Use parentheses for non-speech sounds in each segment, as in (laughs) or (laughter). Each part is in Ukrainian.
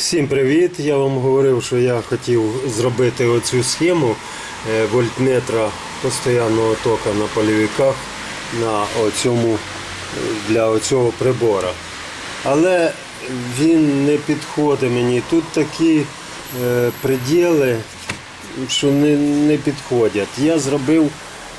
Всім привіт! Я вам говорив, що я хотів зробити оцю схему е, вольтметра постійного тока на полівіках на оцьому, для оцього прибора. Але він не підходить мені. Тут такі е, приділи, що не, не підходять. Я зробив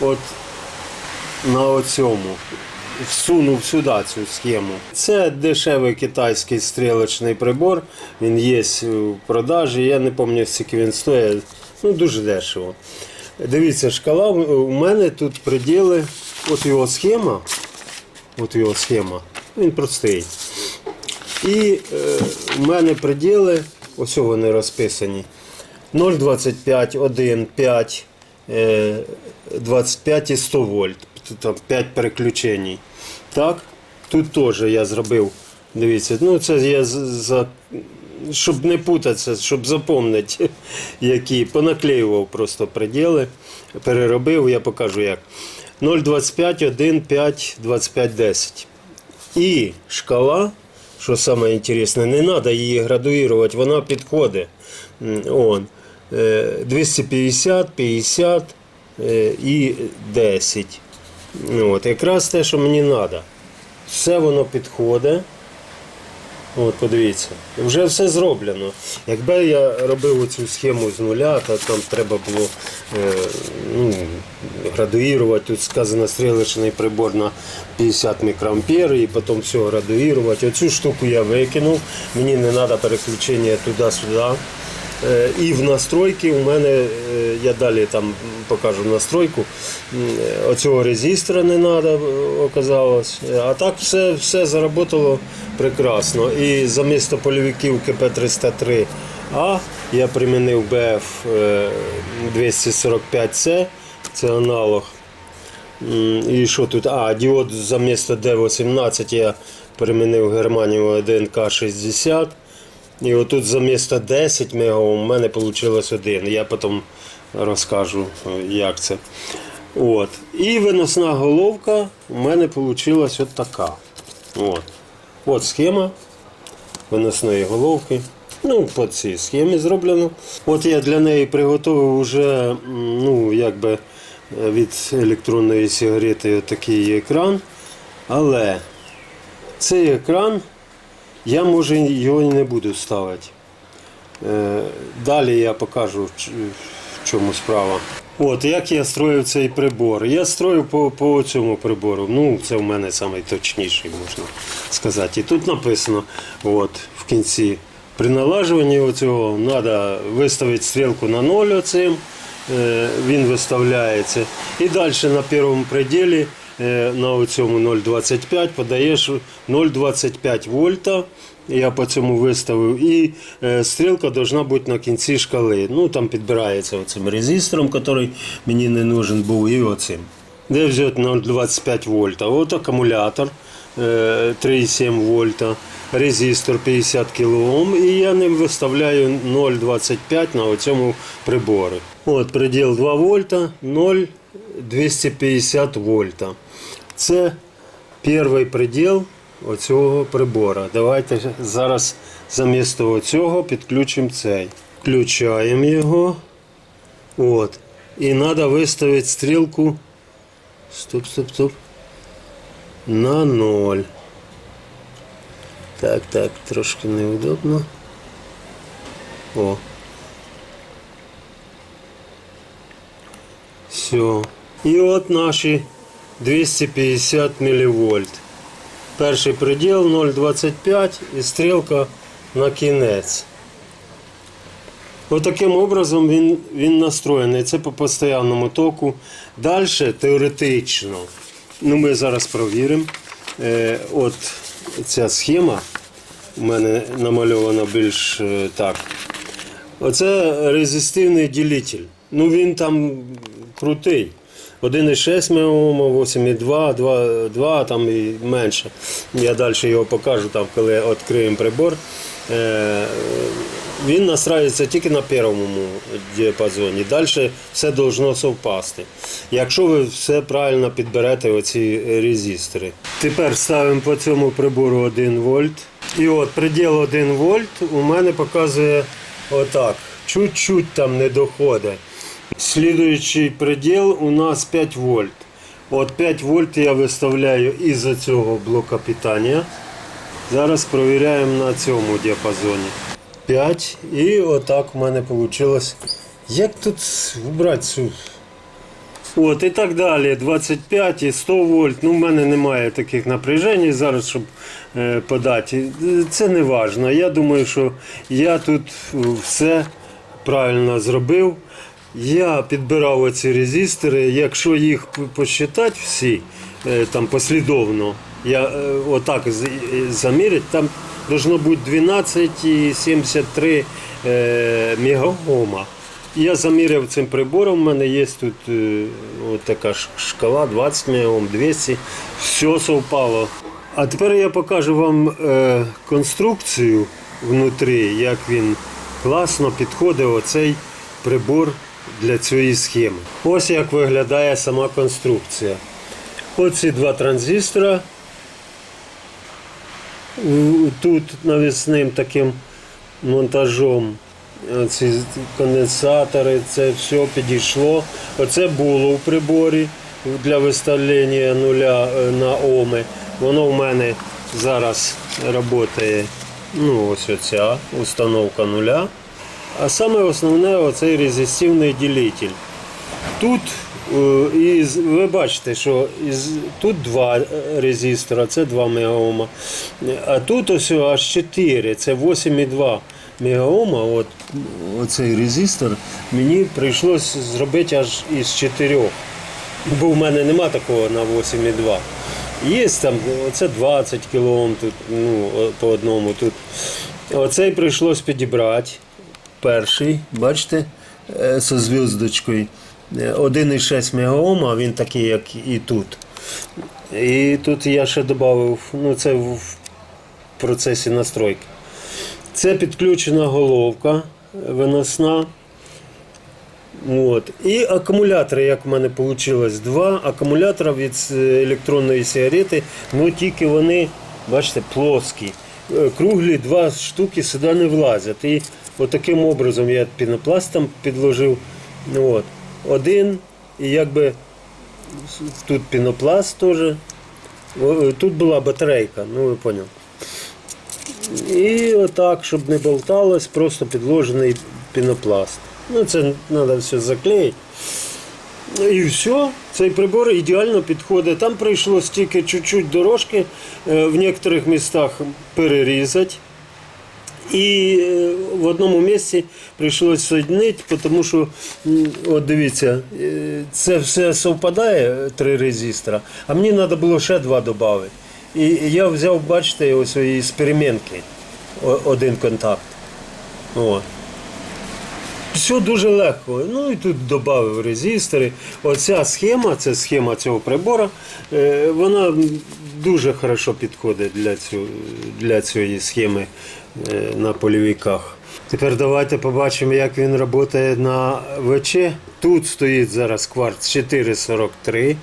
от на оцьому. Всунув сюди цю схему. Це дешевий китайський стрілочний прибор. Він є в продажі. Я не пам'ятаю, скільки він стоїть. Ну, дуже дешево. Дивіться, шкала. У мене тут приділи. От його схема. От його схема. Він простий. І е, в мене приділи, ось вони розписані. 0,25, 1, 5, е, 25 і 100 вольт. Тут Там 5 переключень. Так? Тут теж я зробив. Дивіться, ну це я за. Щоб не путатися, щоб запомнити, (laughs) які понаклеював просто приділи, переробив, я покажу як. 0,25, 1, 5, 25, 10. І шкала, що саме інтересне, не треба її градуювати, вона підходить. Он. е, 250, 50 е, і 10. От, якраз те, що мені треба. Все воно підходить. От, подивіться, вже все зроблено. Якби я робив цю схему з нуля, то там треба було е, ну, градуювати. Тут сказано стрілочний прибор на 50 мікроампер і потім все градуювати. Оцю штуку я викинув, мені не треба переключення туди-сюди. Е, І в настройки у мене, е, я далі там покажу настройку, оцього резистора не треба оказалось. Е, А так все, все заработало прекрасно. І замісто польовиків КП-303А я примінив БФ е, 245C, це аналог. І що тут? А, діод замісто D18 я перемінив Германію 1К60. І отут замісто 10 мега у мене вийшло один. Я потім розкажу, е, як це. От. І виносна головка у мене вийшла от така. От. От схема виносної головки. Ну, по цій схемі зроблено. От я для неї приготував вже ну, якби від електронної сигарети такий екран. Але цей екран я може його не буду ставити. Е, Далі я покажу, в чому справа. От як я строїв цей прибор. Я строїв по, по цьому прибору. Ну, це в мене найточніший, можна сказати. І тут написано, от, в кінці, при налажуванні цього треба виставити стрілку на ноль оцим. Е, Він виставляється. І далі на першому пределі е, на цьому 0,25 подаєш 0,25 вольта. Я по цьому виставив. І е, стрілка повинна бути на кінці шкали. Ну там підбирається оцим резистором, який мені не нужен був, і оцим. Де взяти 0,25 вольта? От акумулятор е, 3,7 вольта, резистор 50 кОм, і я ним виставляю 0,25 на цьому приборі. От приділ 2 вольта, 0,250 вольта. Це перший приділ оцього прибора. Давайте зараз замість цього підключимо цей. Включаємо його. От. І треба виставити стрілку. Стоп, стоп, стоп. На 0. Так, так, трошки неудобно. О. Все. І от наші 250 мВ. Перший приділ 0,25 і стрілка на кінець. Отаким образом він, він настроєний. Це по постійному току. Далі теоретично. Ну, ми зараз провіримо. Е, от ця схема у мене намальована більш е, так. Оце резистивний ділитель. Ну він там крутий. 1,6 мОм, 8,2, 2, 2 там і менше. Я далі його покажу, там, коли відкриємо прибор. Е, Він настраюється тільки на першому діапазоні. Далі все должно совпасти. Якщо ви все правильно підберете оці резистори. Тепер ставимо по цьому прибору 1 вольт. І от приділ 1 вольт у мене показує отак. Чуть-чуть там не доходить. Слідуючий приділ у нас 5 вольт. От 5 вольт я виставляю із цього блока питання. Зараз провіряємо на цьому діапазоні. 5. І отак у мене вийшло. Як тут вбрати цю? От і так далі. 25 і 100 вольт. Ну, в мене немає таких напряжень зараз, щоб е, подати. Це не важливо. Я думаю, що я тут е, все правильно зробив. Я підбирав оці резистори. Якщо їх посчитати всі е, там послідовно, я е, отак з- е, там должно бути 12,73 е, мегаома. Я заміряв цим прибором, у мене є тут от така шкала 20 мегаом, 200, все совпало. А тепер я покажу вам конструкцію внутрі, як він класно підходить оцей прибор для цієї схеми. Ось як виглядає сама конструкція. Оці два транзистора. Тут навісним таким монтажом ці конденсатори, це все підійшло. Оце було в приборі для виставлення нуля е, на оми. Воно в мене зараз працює. Ну, ось оця установка нуля. А саме основне оцей резистивний ділитель. Тут е, і ви бачите, що тут два е, резистора, це 2 мегаома. А тут ось аж 4, це 8,2 мегаома. От, оцей резистор мені прийшлось зробити аж із 4. Бо в мене нема такого на 8,2. Є там, оце 20 кОм тут, ну, по одному тут. Оцей прийшлось підібрати. Перший, бачите, е, зі зв'язочкою. Е, 1,6 мегаома, а він такий, як і тут. І тут я ще додав, ну це в процесі настройки. Це підключена головка виносна. От. І акумулятори, як в мене вийшло, два акумулятора від е, електронної сигарети, ну тільки вони, бачите, плоскі. Е, Круглі два штуки сюди не влазять. От таким образом я пінопласт підложив. От. Один, і якби тут пінопласт теж. Тут була батарейка, ну ви поняли. І отак, щоб не болталось, просто підложений пінопласт. Ну, це треба все заклеїти. Ну, І все, цей прибор ідеально підходить. Там прийшлось тільки чуть-чуть дорожки е, в деяких містах перерізати. І е, в одному місці прийшлося соєднити, тому що, от дивіться, е, це все совпадає, три резистора, а мені треба було ще два додати. І я взяв, бачите, ось із перемінки один контакт. От. Все дуже легко. Ну і тут додав резистори. Оця схема, це схема цього прибора, е, вона дуже хорошо підходить для, цього, для цієї схеми е, на полівіках. Тепер давайте побачимо, як він працює на ВЧ. Тут стоїть зараз кварц 443,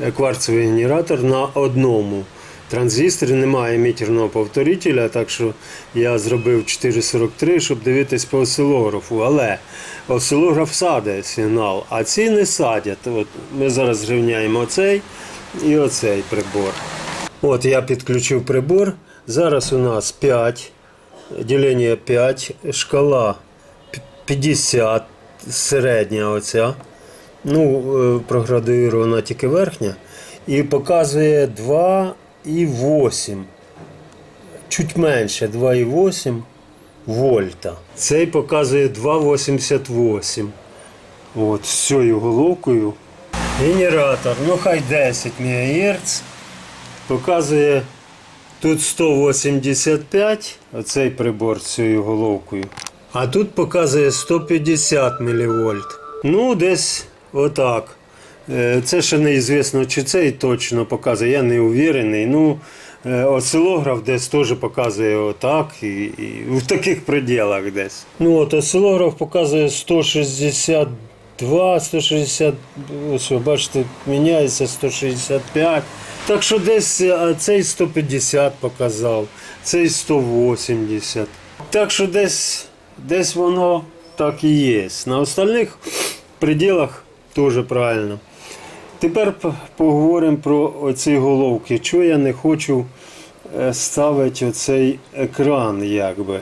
е, кварцевий генератор на одному. Транзисторі немає емітерного повторителя, так що я зробив 443, щоб дивитись по осцилографу. Але осцилограф садить сигнал, а ці не садять. От ми зараз зрівняємо оцей і оцей прибор. От я підключив прибор. Зараз у нас 5, ділення 5, шкала 50, середня оця. Ну, е, проградуєрована тільки верхня. І показує 2,8. Чуть менше 2,8 вольта. Цей показує 2,88. От, з цією головкою. Генератор, ну хай 10 МГц. Показує тут 185, оцей прибор з цією головкою. А тут показує 150 мВ. Ну, десь отак. Е, Це ще неізвісно, чи цей точно показує, я не уверений. Ну, е, осцилограф десь теж показує отак, і, і в таких пределах десь. Ну от осцилограф показує 162, 160, ось бачите, міняється 165. Так що десь цей 150 показав, цей 180. Так що десь, десь воно так і є. На остальних пределах теж правильно. Тепер поговоримо про оці головки. Чого я не хочу е, ставити оцей екран, якби.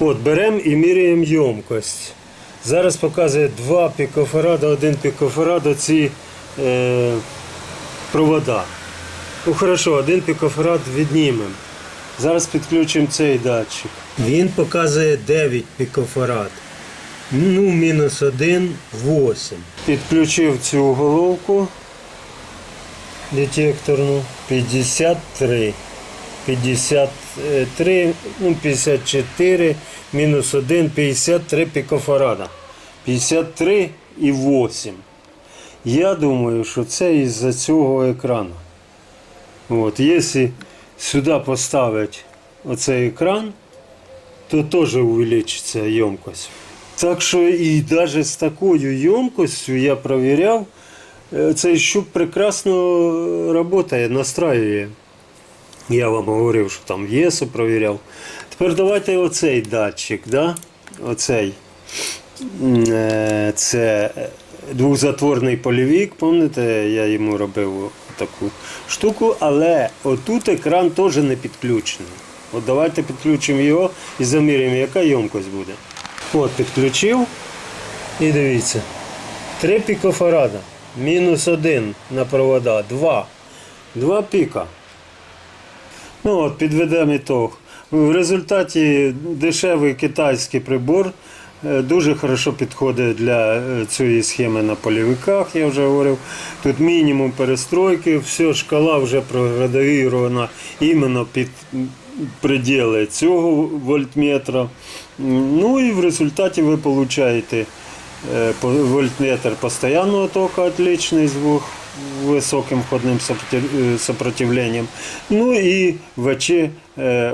От, беремо і міряємо ємкость. Зараз показує 2 пікофарада, 1 пікофарад, оці е, провода. Ну хорошо, один пікофарад віднімемо. Зараз підключимо цей датчик. Він показує 9 пікофарад. Ну, мінус 1, 8. Підключив цю головку детекторну 53. 53, ну 54, мінус 1, 53 пікофарада. 53 і 8. Я думаю, що це із-за цього екрану. От, якщо сюди поставити оцей екран, то теж увеличиться ємкость. Так що і навіть з такою ємкостю я перевіряв, е, цей щуп прекрасно працює, настраює. Я вам говорив, що там ЄСу провіряв. Тепер давайте оцей датчик, да? оцей. Е, Це двохзатворний полівік, пам'ятаєте, я йому робив таку штуку, але отут екран теж не підключений. От давайте підключимо його і заміряємо, яка ємкость буде. От, підключив. І дивіться. 3 пікофарада. Мінус 1 на провода. 2. 2 піка. Ну от, підведемо ітог. В результаті дешевий китайський прибор е, дуже хорошо підходить для е, цієї схеми на полівиках, я вже говорив. Тут мінімум перестройки, все, шкала вже проградовірована іменно під приділи цього вольтметра. М, Ну і в результаті ви получаєте е, по- вольтметр постоянного тока отличный с двух высоким входным сопротив- э, сопротивлением. Ну и ВЧ э,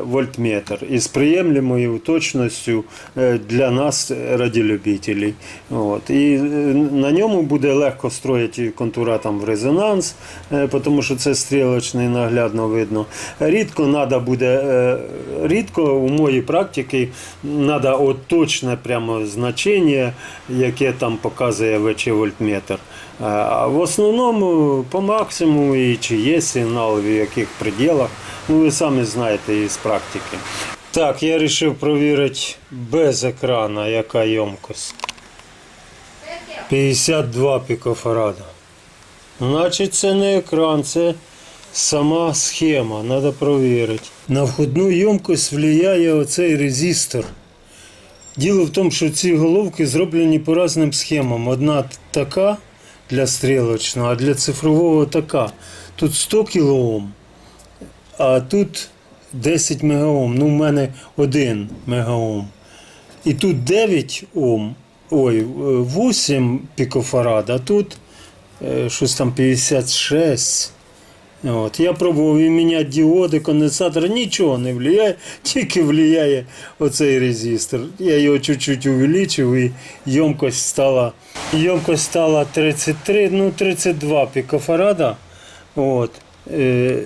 вольтметр із приємлемою точністю е, для нас, е, радіолюбителей. От. І е, на ньому буде легко строїти контура там в резонанс, е, тому що це стрілочний наглядно видно. Рідко надо буде, е, рідко у моїй практиці треба точне прямо значення, яке там показує ВЧ вольтметр. Е, А в основному по максимуму і чи є сигнал в яких пределах, ну ви самі знаєте із практики. Так, я вирішив перевірити без екрана, яка ємкость. 52 пікофарада. Значить, це не екран, це сама схема, треба перевірити. На входну ємкость впливає оцей резистор. Діло в тому, що ці головки зроблені по різним схемам. Одна така для стрілочного, а для цифрового така. Тут 100 кОм, а тут 10 мегаом. Ну, в мене 1 мегаом. І тут 9 Ом, ой, е, 8 пікофарад, а тут е, щось там 56. От. Я пробував і міняти діоди, конденсатори, нічого не впливає, (laughs) тільки впливає оцей резистор. Я його чуть-чуть увеличив і ємкость стала, ємкость стала 33, ну 32 пікофарада. От. Е,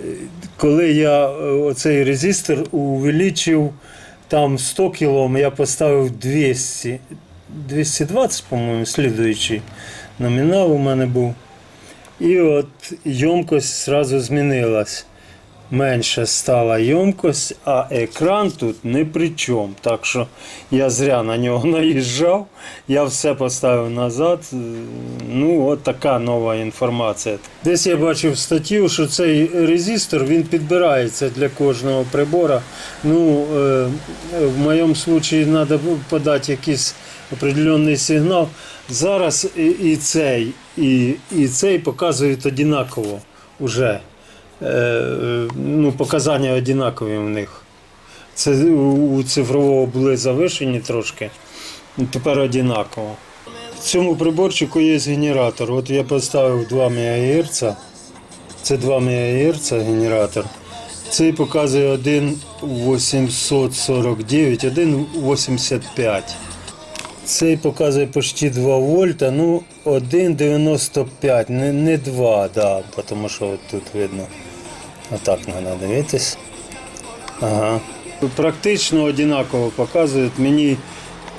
коли я е, оцей резистор увеличив там 100 кілом, я поставив 200, 220, по-моєму, слідуючий номінал у мене був. І от ємкость зразу змінилась. Менша стала ємкость, а екран тут не при чому. Так що я зря на нього (laughs) наїжджав, я все поставив назад. Ну, от така нова інформація. Десь я бачив статтю, що цей резистор він підбирається для кожного прибора. Ну, е, в моєму випадку треба подати якийсь определенний сигнал. Зараз і, цей, і, і цей показують однаково вже. Е, ну, показання однакові в них. Це у цифрового були завишені трошки, тепер однаково. В цьому приборчику є генератор. От я поставив 2 МГц. Це 2 МГц генератор. Цей показує 1,849, 1,85. Цей показує почти 2 вольта, ну 1,95, не, не 2, да, тому що от тут видно. Отак треба дивитись. Ага. Практично однаково показують. Мені,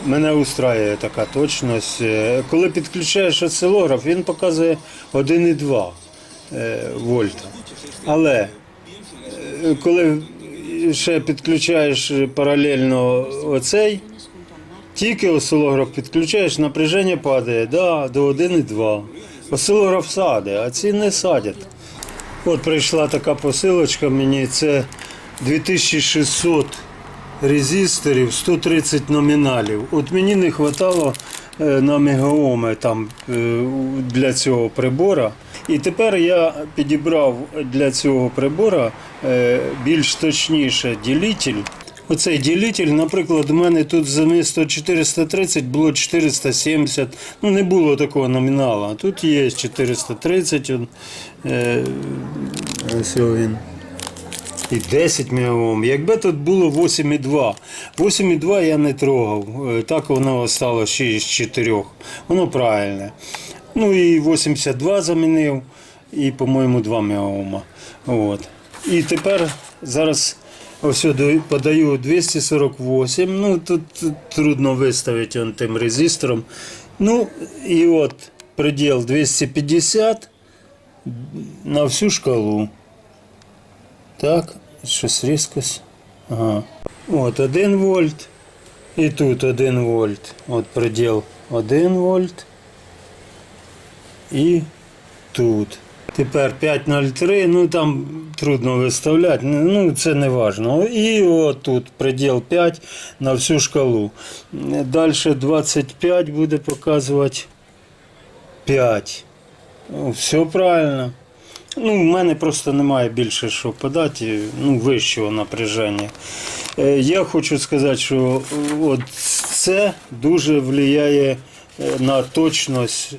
мене устраює така точність. Е, Коли підключаєш осцилограф, він показує 1,2 е, вольта. Але е, коли ще підключаєш паралельно оцей, тільки осцилограф підключаєш, напряження падає да, до 1,2. Осцилограф саде, а ці не садять. От прийшла така посилочка мені, це 2600 резисторів, 130 номіналів. От мені не вистачало е, на мегаоми там е, для цього прибора. І тепер я підібрав для цього прибора е, більш точніше ділитель. Оцей ділитель, наприклад, у мене тут замісто 430 було 470. Ну, не було такого номіналу. А Тут є 430. он, Е, ось він. І 10 мегаом. Якби тут було 8,2. 8,2 я не трогав. Е, Так воно стало 6 з 4. Воно правильне. Ну і 82 замінив, і, по-моєму, 2 мегаома. От. І тепер зараз ось подаю 248. Ну тут, трудно виставити он тим резистором. Ну і от приділ 250 на всю шкалу. Так, щось різкось. Ага. От 1 вольт. І тут 1 вольт. От приділ 1 вольт. І тут. Тепер 5.03, ну там трудно виставляти, ну це не важно. І от тут приділ 5 на всю шкалу. Далі 25 буде показувати 5. Ну, все правильно. Ну, в мене просто немає більше що подати, ну, вищого напряження. Е, Я хочу сказати, що е, от це дуже впливає е, на точність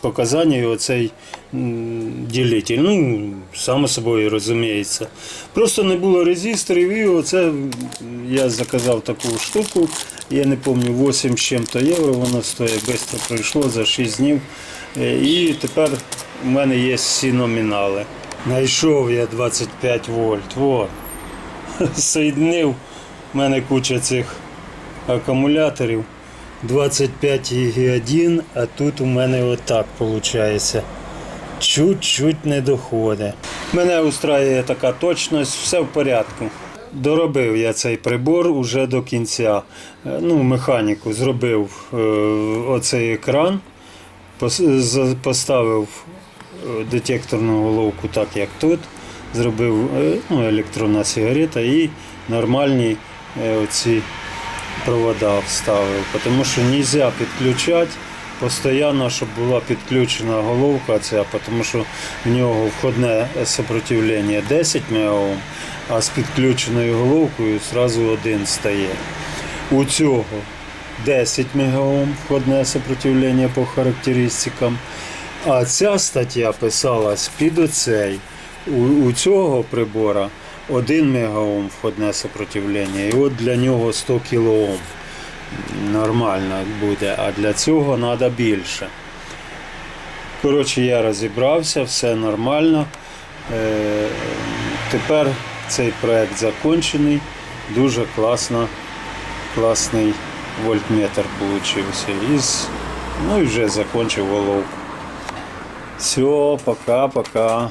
показання і оцей ділитель. Ну, само собою розуміється. Просто не було резисторів, і оце я заказав таку штуку. Я не пам'ятаю, 8 з чим-то євро воно стоїть, швидко прийшло за 6 днів. Е, І тепер у мене є всі номінали. Знайшов я 25 вольт. Во. (laughs) Соєднив. У мене куча цих акумуляторів. 25 1, а тут у мене отак виходить. Чуть-чуть не доходить. Мене устраює така точність, все в порядку. Доробив я цей прибор уже до кінця. Е, Ну, механіку зробив е, оцей екран, поставив е, детекторну головку так, як тут. Зробив ну, електронна сигарета і нормальні оці провода вставив, тому що не можна підключати постійно, щоб була підключена головка ця, тому що в нього входне сопротивлення 10 мегаом, а з підключеною головкою одразу один стає. У цього 10 мегаом входне сопротивлення по характеристикам. А ця стаття писалась під оцей. У, у цього прибора 1 мегаом входне сопротивлення, і от для нього 100 кілоом. Нормально буде, а для цього треба більше. Коротше, я розібрався, все нормально. Е, тепер цей проект закончений. Дуже класно, класний вольтметр получився. Із, ну і вже закончив головку. Все, пока-пока.